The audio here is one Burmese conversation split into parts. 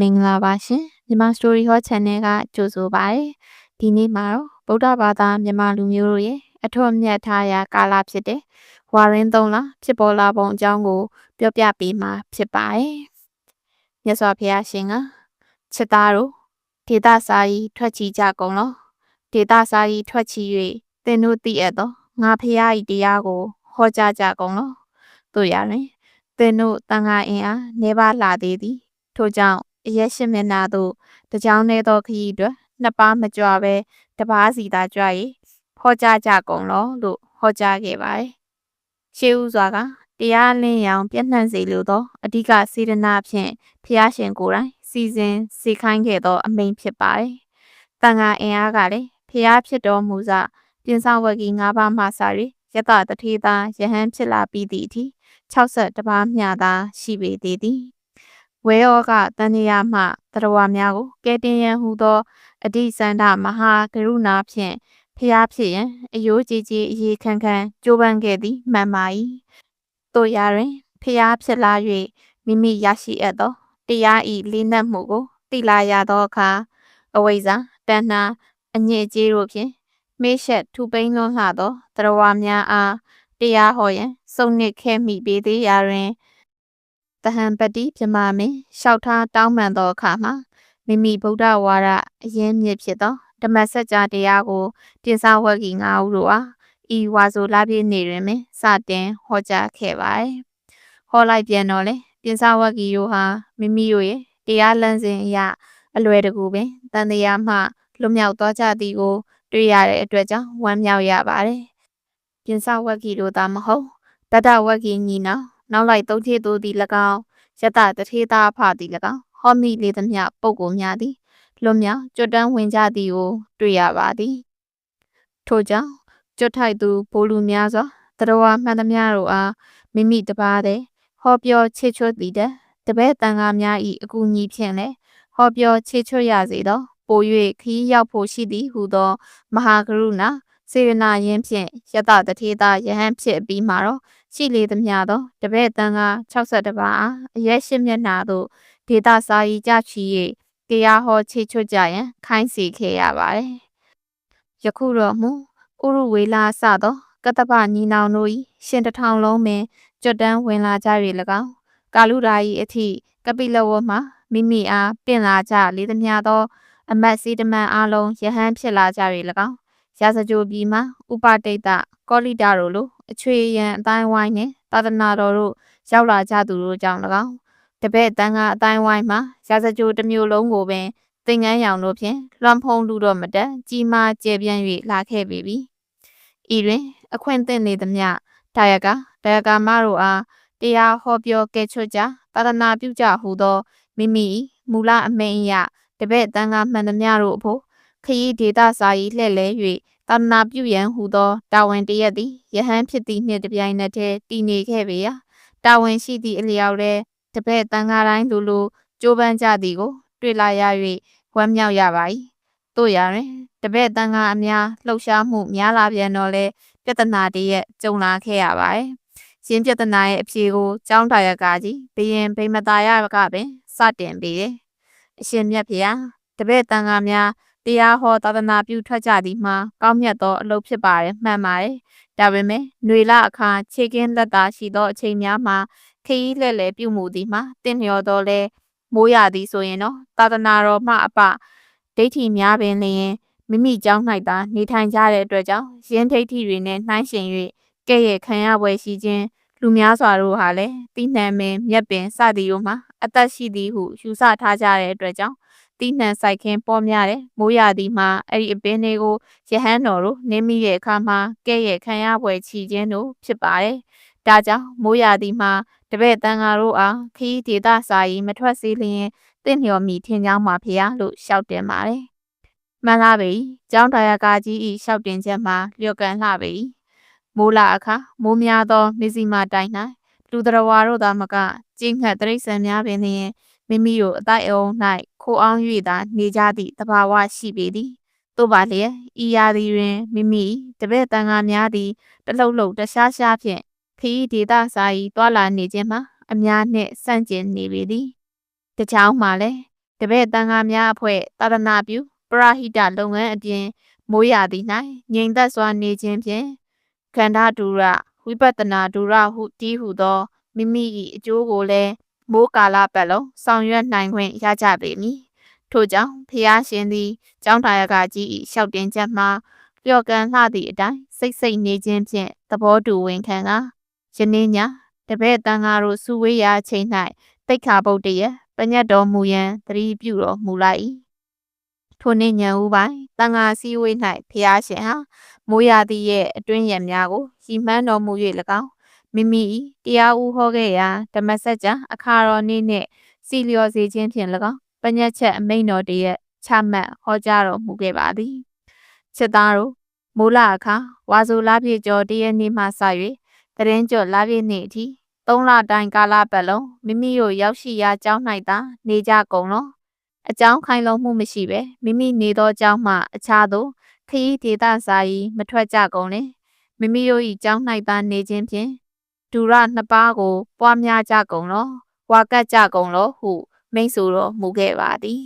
မင်္ဂလာပါရှင်မြန်မာ Story Hall Channel ကကြိုဆိုပါရစေဒီနေ့မှာတော့ဗုဒ္ဓဘာသာမြန်မာလူမျိုးတို့ရဲ့အထွတ်အမြတ်ထားရာကာလဖြစ်တဲ့ဝါရင်းသုံးလဖြစ်ပေါ်လာပုံအကြောင်းကို ပြောပြပေးမှာဖြစ်ပါတယ်မြတ်စွာဘုရားရှင်ကချစ်သားတို့ဒေတာစာရီထွက်ချီကြကုန်လောဒေတာစာရီထွက်ချီ၍သင်တို့သိအပ်သောငါဖရာဤတရားကိုဟောကြားကြကုန်လောတို့ရရင်သင်တို့တန်ခါအင်အားနေပါလာသေးသည်ထို့ကြောင့် အရက်ရှင်မျက်နာသို့တကြောင်နေသောခရီးအတွက်နှစ်ပါးမကြွပဲတပားစီသာကြွ၍ဟောကြားကြကုန်လောလို့ဟောကြားခဲ့ပါတယ်။ရှေးဦးစွာကတရားလင်းရောင်ပြန့်နှံ့စေလိုသောအဓိကစေတနာဖြင့်ဖျားရှင်ကိုယ်တိုင်စီစဉ်စေခိုင်းခဲ့သောအမိန့်ဖြစ်ပါတယ်။တန်ခါအင်အားကလည်းဖျားဖြစ်တော်မူစာပြင်ဆောင်ဝဂီ၅ပါးမှစာ၍ယတတထေသာယဟန်ဖြစ်လာပြီးသည့်အထိ60တပါးမျှသာရှိပေသေးသည် ဝဲယောကတန်ရာမှတရဝများကိုကဲတင်ရန်ဟူသောအဓိစန္ဒမဟာကရုဏာဖြင့်ဖျားဖြစ်ရန်အယိုးကြီးကြီးအရေးခန့်ခန့်ကြိုးပမ်းခဲ့သည်မှန်ပါ၏တို့ရတွင်ဖျားဖြစ်လာ၍မိမိရရှိအပ်သောတရားဤလေးနက်မှုကိုသိလာရသောအခါအဝိဇ္ဇာတဏ္ဍာအညစ်အကြေးတို့ဖြင့်မေးရှက်ထူပိန်လွန်လှသောတရဝများအားတရားဟောရန်စုံနစ်ခဲ့မိပေသေးရာတွင် တဟံပတိပြမမင်းလျှောက်ထားတောင်းပန်သောအခါမှာမိမိဗုဒ္ဓဝါဒအရင်းမြစ်ဖြစ်သောဓမ္မစကြာတရားကိုတင်စားဝတ်ကြီးငါးဦးတို့အားဤဝါဆိုလာပြည့်နေတွင်ပင်စတင်ဟောကြားခဲ့ပါတယ်။ဟောလိုက်ပြန်တော့လေတင်စားဝတ်ကြီးတို့ဟာမိမိတို့ရဲ့တရားလမ်းစဉ်အရအလွယ်တကူပင်တန်တရားမှလွတ်မြောက်သွားကြသည်ကို တွေ့ရတဲ့အတွက်ကြောင့်ဝမ်းမြောက်ရပါတယ်။ပြင်စဝက်ကြီးတို့သာမဟုတ်တတဝက်ကြီးညီနောင် နောက်လိုက်သုံးချေသူသည်၎င်းယတတထေသာဖသည်၎င်းဟောမိလေသမျှပုဂ္ဂိုလ်များသည်လွတ်မြောက်ကြွတန်းဝင်ကြသည်ကိုတွေ့ရပါသည်ထို့ကြောင့်ကျွတ်ထိုက်သူဘိုလ်လူများစွာတရဝမှန်သမျှတို့အားမိမိတပါးတဲ့ဟောပြောချေချွတ်သည်တဲ့တပည့်တန်ခါများ၏အကူအညီဖြင့်လည်းဟောပြောချေချွတ်ရစေသောပို၍ခီးရောက်ဖို့ရှိသည်ဟုသော မဟာကရုဏာစေရနာယင်းဖြင့်ယတတထေသာယဟန်ဖြစ်ပြီးမှာတော့ ရှိလေသမျှသောတပည့်တန်က62ပါးအရက်ရှိမျက်နာသို့ဒေတာစာရီကြချီ၍တရားဟောချေချွတ်ကြရန်ခိုင်းစေခဲ့ရပါတယ်။ယခုတော့မူဥရဝေလာစသောကတ္တပညီနောင်တို့၏ရှင်တထောင်လုံးပင်ကြွတန်းဝင်လာကြ၍၎င်းကာလူရာ၏အထိကပိလဝမှမိမိအားပြင်လာကြလေသမျှသော အမတ်စီတမန်အလုံးယဟန်ဖြစ်လာကြ၍၎င်းရာဇကြိုပြည်မှာဥပတိတ်တကောလိတာတို့လို အချွေရန်အတိုင်းဝိုင်းနှင့်သာသနာတော်တို့ရောက်လာကြသူတို့ကြောင့်၎င်းတပည့်တန်ကအတိုင်းဝိုင်းမှာရာဇကြိုတစ်မျိုးလုံးကိုပင်သင်္ကန်းရောင်တို့ဖြင့်လွှမ်းဖုံးလူတော့မတက်ကြီးမားကျယ်ပြန့်၍လာခဲ့ပေပြီဤတွင် အခွင့်သင့်နေသမျှဒါယကဒါယကမတို့အားတရားဟောပြောကဲချွတ်ကြသာသနာပြုကြဟုသောမိမိမူလအမိန်အရတပည့်တန်ကမှန်သမျှတို့အဖို့ခရီးဒေတာစာရေးလှည့်လဲ၍ သာနာပြုရန်ဟူသောတာဝန်တရက်သည်ယဟန်ဖြစ်သည့်နှင့်တပြိုင်နက်တည်းတည်နေခဲ့ပေရာတာဝန်ရှိသည့်အလျောက်လဲတပည့်တန်ခါတိုင်းလူလူကြိုးပမ်းကြသည်ကို တွေ့လာရ၍ဝမ်းမြောက်ရပါ၏တို့ရတွင်တပည့်တန်ခါအများလှုပ်ရှားမှုများလာပြန်တော့လဲပြဿနာတရက်ကြုံလာခဲ့ရပါတယ်ရင်းပြဿနာရဲ့အဖြေကိုကျောင်းတာရကကြီးဘယင်ဗိမတာရကပင်စတင်ပြီးတယ်အရှင်မြတ်ဖေဟာတပည့်တန်ခါများ တရားဟောသာသနာပြုထွက်ကြသည်မှာကောင်းမြတ်သောအလုပ်ဖြစ်ပါတယ်မှန်ပါတယ်ဒါပေမဲ့ຫນွေလအခါခြေကင်းလက်သာရှိသောအချိန်များမှာခရီးလှည့်လည်ပြုမှုသည်မှာတင့်လျော်တော်လဲမိုးရသည်ဆိုရင်တော့သာသနာတော်မှအပဒိဋ္ဌိများပင်လျင်မိမိကြောင်း၌သာနေထိုင်ကြတဲ့အတွက်ကြောင့်ရင်းဒိဋ္ဌိတွေနဲ့နှိုင်းယှဉ်၍ကဲ့ရဲ့ခံရပွဲရှိခြင်းလူများစွာတို့ဟာလည်းတိနှံပင်မြက်ပင်စသည်တို့မှာအသက်ရှိသည်ဟုယူဆထားကြတဲ့အတွက်ကြောင့် တီးနှံဆိုင်ခင်းပေါ်များတယ်မိုးရသည်မှာအဲ့ဒီအပင်တွေကိုရဟန်းတော်တို့နင်းမိတဲ့အခါမှာကဲ့ရဲ့ခံရပွဲချီခြင်းတို့ဖြစ်ပါတယ်။ဒါကြောင့်မိုးရသည်မှာတပည့်တန်ဃာတို့အားခီးဒေတာစာရီမထွက်စေလျင်တင့်လျော်မိထင်ကြောင်းပါဖေရလို့ရှောက်တင်ပါတယ်။မှန်လားပေ။ကျောင်းတရားကာကြီးဤရှောက်တင်ချက်မှာလျော့ကန်လှပေ။မိုးလာအခါမိုးများသောမစ္စည်းမတိုင်၌လူတော်ဝါတို့သာမကကျင်းငှက်တရိษံများပင်လျင်မိမိတို့အတိုက်အုံ၌ ခိုအောင်၍သာနေကြသည့်တဘာဝရှိပေသည်တို့ပါလျက်ဤရာသည်တွင်မိမိတပည့်တန်ဃာများသည်တလှုပ်လှုပ်တရှားရှားဖြင့်ခီးဒေတာစာဤတွာလာနေခြင်းမှာအများနှင့်ဆန့်ကျင်နေပေသည်တချောင်းမှာလည်းတပည့်တန်ခါများအဖွဲ့တာရနာပြုပရဟိတလုပ်ငန်းအပြင်မိုးရာသီ၌ငြိမ်သက်စွာနေခြင်းဖြင့်ခန္ဓာဒူရဝိပဿနာဒူရဟုတီးဟုသောမိမိ၏အကျိုးကိုလည်း မိုးကာလပတ်လုံးဆောင်ရွက်နိုင်ခွင့်ရကြပေမည်ထို့ကြောင့်ဖျားရှင်သည်ကျောင်းထာယကကြီး၏လျှောက်တင်ချက်မှာလျော့ကန်လှသည့်အတိုင်းစိတ်စိတ်နေခြင်းဖြင့်သဘောတူဝင်ခံကယနေ့ညတပည့်တန်ဃာတို့စုဝေးရာအချိန်၌တိတ်ခါဗုဒ္ဓရဲ့ပညတ်တော်မူရန်သတိပြုတော်မူလိုက်၏ထိုနေ့ညဦးပိုင်းတန်ဃာစည်းဝေး၌ဖျားရှင်ဟာမိုးရာသီရဲ့အတွင်းရများကိုရီမှန်းတော်မူ၍၎င်း မိမိ၏တရားဥဟောခဲ့ရာဓမ္မစကြာအခါတော်နေ့နှင့်စီလျော်စေခြင်းဖြင့်၎င်းပညတ်ချက်အမိန်တော်တည်းရဲ့ချမှတ်ဟောကြားတော်မူခဲ့ပါသည်စစ်သားတို့မိုးလာအခါဝါဆိုလာပြည့်ကျော်တရနေ့မှစ၍တရင်ကျော်လာပြည့်နေ့အထိသုံးလတိုင်းကာလပတ်လုံးမိမိတို့ရောက်ရှိရာကျောင်း၌သာနေကြကုန်လောအကြောင်းခိုင်လုံမှုမရှိပဲမိမိနေသောကျောင်းမှအခြားသို့ခရီးဒေသစာရီမထွက်ကြကုန်လေမိမိတို့၏ကျောင်း၌သာနေခြင်းဖြင့် ဒူရနှစ်ပါးကို ပွားများကြကုန်လောဝါကတ်ကြကုန်လောဟု မိန့်ဆိုတော်မူခဲ့ပါသည်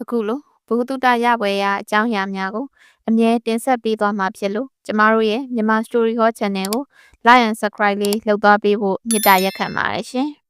အခုလိုဘုသူတရပွဲရာအကြောင်းအရာများကိုအမြဲတင်ဆက်ပေးသွားမှာဖြစ်လို့ကျမတို့ရဲ့မြန်မာ Story Hall Channel ကို Like and Subscribe လေးလုပ်သွားပေးဖို့မေတ္တာရက်ခံပါတယ်ရှင်။